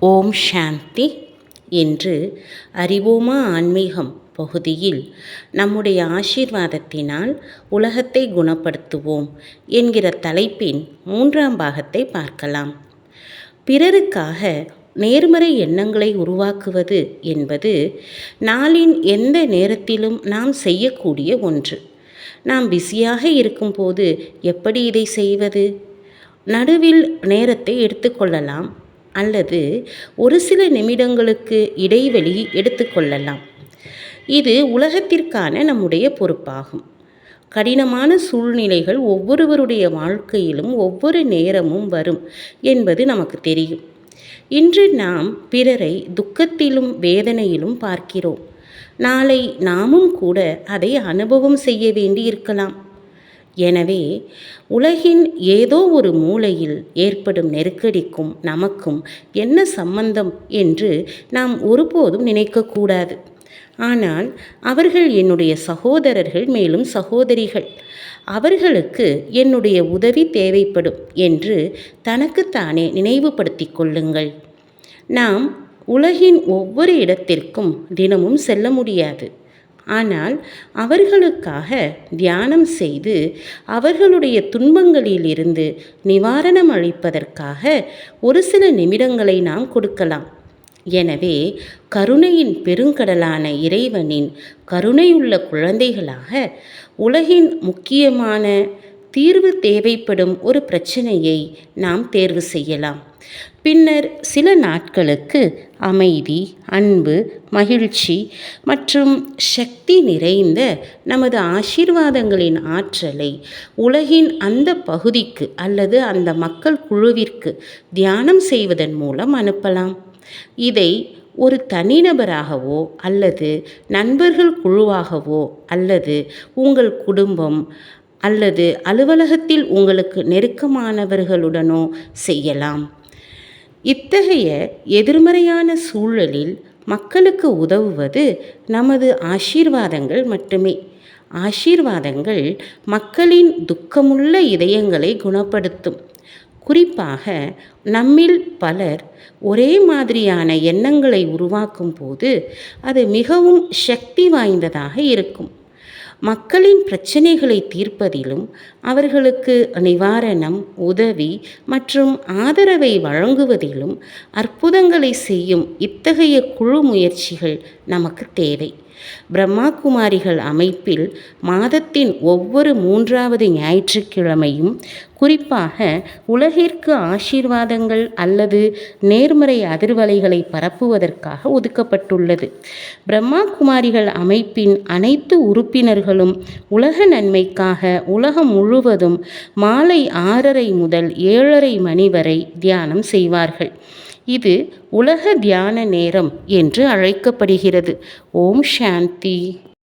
ஓம் சாந்தி என்று அறிவோமா ஆன்மீகம் பகுதியில் நம்முடைய ஆசீர்வாதத்தினால் உலகத்தை குணப்படுத்துவோம் என்கிற தலைப்பின் மூன்றாம் பாகத்தை பார்க்கலாம். பிறருக்காக நேர்மறை எண்ணங்களை உருவாக்குவது என்பது நாளின் எந்த நேரத்திலும் நாம் செய்யக்கூடிய ஒன்று. நாம் பிஸியாக இருக்கும்போது எப்படி இதை செய்வது? நடுவில் நேரத்தை எடுத்துக்கொள்ளலாம் அல்லது ஒரு சில நிமிடங்களுக்கு இடைவெளி எடுத்துக்கொள்ளலாம் இது உலகத்திற்கான நம்முடைய பொறுப்பாகும். கடினமான சூழ்நிலைகள் ஒவ்வொருவருடைய வாழ்க்கையிலும் ஒவ்வொரு நேரமும் வரும் என்பது நமக்கு தெரியும். இன்று நாம் பிறரை துக்கத்திலும் வேதனையிலும் பார்க்கிறோம். நாளை நாமும் கூட அதை அனுபவம் செய்ய வேண்டியிருக்கலாம் எனவே உலகின் ஏதோ ஒரு மூலையில் ஏற்படும் நெருக்கடிக்கும் நமக்கும் என்ன சம்பந்தம் என்று நாம் ஒருபோதும் நினைக்கக்கூடாது. ஆனால் அவர்கள் என்னுடைய சகோதரர்கள் மேலும் சகோதரிகள். அவர்களுக்கு என்னுடைய உதவி தேவைப்படும் என்று தனக்குத்தானே நினைவுபடுத்திக் கொள்ளுங்கள். நாம் உலகின் ஒவ்வொரு இடத்திற்கும் தினமும் செல்ல முடியாது. ஆனால் அவர்களுக்காக தியானம் செய்து அவர்களுடைய துன்பங்களிலிருந்து நிவாரணம் அளிப்பதற்காக ஒரு சில நிமிடங்களை நாம் கொடுக்கலாம். எனவே கருணையின் பெருங்கடலான இறைவனின் கருணையுள்ள குழந்தைகளாக உலகின் முக்கியமான தீர்வு தேவைப்படும் ஒரு பிரச்சனையை நாம் தேர்வு செய்யலாம். பின்னர் சில நாட்களுக்கு அமைதி அன்பு மகிழ்ச்சி மற்றும் சக்தி நிறைந்த நமது ஆசீர்வாதங்களின் ஆற்றலை உலகின் அந்த பகுதிக்கு அல்லது அந்த மக்கள் குழுவிற்கு தியானம் செய்வதன் மூலம் அனுப்பலாம். இதை ஒரு தனிநபராகவோ அல்லது நண்பர்கள் குழுவாகவோ அல்லது உங்கள் குடும்பம் அல்லது அலுவலகத்தில் உங்களுக்கு நெருக்கமானவர்களுடனோ செய்யலாம். இத்தகைய எதிர்மறையான சூழலில் மக்களுக்கு உதவுவது நமது ஆசீர்வாதங்கள் மட்டுமே. ஆசீர்வாதங்கள் மக்களின் துக்கமுள்ள இதயங்களை குணப்படுத்தும். குறிப்பாக நம்மில் பலர் ஒரே மாதிரியான எண்ணங்களை உருவாக்கும் போது அது மிகவும் சக்தி வாய்ந்ததாக இருக்கும். மக்களின் பிரச்சனைகளை தீர்ப்பதிலும் அவர்களுக்கு நிவாரணம் உதவி மற்றும் ஆதரவை வழங்குவதிலும் அற்புதங்களை செய்யும் இத்தகைய குழு முயற்சிகள் நமக்கு தேவை. பிரம்மா குமாரிகள் அமைப்பில் மாதத்தின் ஒவ்வொரு மூன்றாவது ஞாயிற்றுக்கிழமையும் குறிப்பாக உலகிற்கு ஆசீர்வாதங்கள் அல்லது நேர்மறை அதிர்வலைகளை பரப்புவதற்காக ஒதுக்கப்பட்டுள்ளது. பிரம்மா குமாரிகள் அமைப்பின் அனைத்து உறுப்பினர்களும் உலக நன்மைக்காக உலகம் முழுவதும் மாலை ஆறரை முதல் ஏழரை மணி வரை தியானம் செய்வார்கள். இது உலக தியான நேரம் என்று அழைக்கப்படுகிறது. ஓம் சாந்தி.